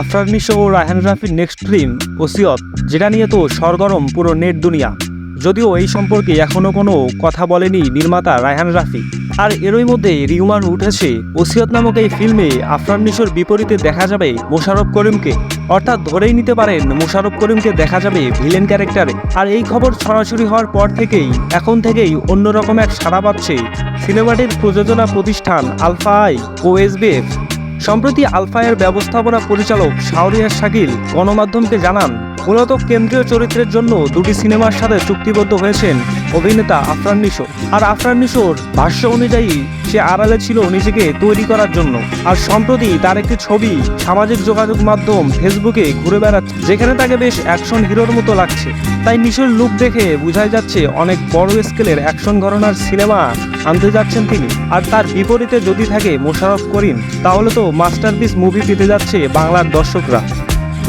আফরান নিশো ও রায়হান রাফির next film, ওসিয়ত, যেটা নিয়ে তো সরগরম পুরো নেট দুনিয়া। যদিও এই সম্পর্কে এখনও কোনো কথা বলেনি নির্মাতা রায়হান রাফি। আর এরই মধ্যে রিউমার উঠেছে ওসিয়ত নামক এই ফিল্মে আফরান নিশোর বিপরীতে দেখা যাবে মোশারফ করিমকে। অর্থাৎ ধরেই নিতে পারেন মোশাররফ করিমকে দেখা যাবে ভিলেন ক্যারেক্টারে। আর এই খবর ছড়াছড়ি হওয়ার পর থেকেই, এখন থেকেই অন্যরকম এক সাড়া পাচ্ছে সিনেমাটির প্রযোজনা প্রতিষ্ঠান আলফা আই, ও এসবিএফ সম্প্রতি আলফায়ের ব্যবস্থাপনা পরিচালক শাহরিয়ার শাকিল গণমাধ্যমকে জানান মূলত কেন্দ্রীয় চরিত্রের জন্য দুটি সিনেমার সাথে চুক্তিবদ্ধ হয়েছেন অভিনেতা আফরান নিশো। আর আফরান নিশোর ভাষ্য অনুযায়ী, সে আড়ালে ছিল নিজেকে তৈরি করার জন্য। আর সম্প্রতি তার একটি ছবি, সামাজিক যোগাযোগ মাধ্যম ফেসবুকে ঘুরে বেড়াচ্ছে, যেখানে তাকে বেশ অ্যাকশন হিরোর মতো লাগছে। তাই নিশোর লুক দেখে বোঝাই যাচ্ছে, অনেক বড় স্কেলের অ্যাকশন ঘরনার সিনেমা আনতে যাচ্ছেন তিনি। আর তার বিপরীতে যদি থাকে মোশাররফ করিম, তাহলে তো মাস্টারপিস মুভি পেতে যাচ্ছে বাংলার দর্শকরা।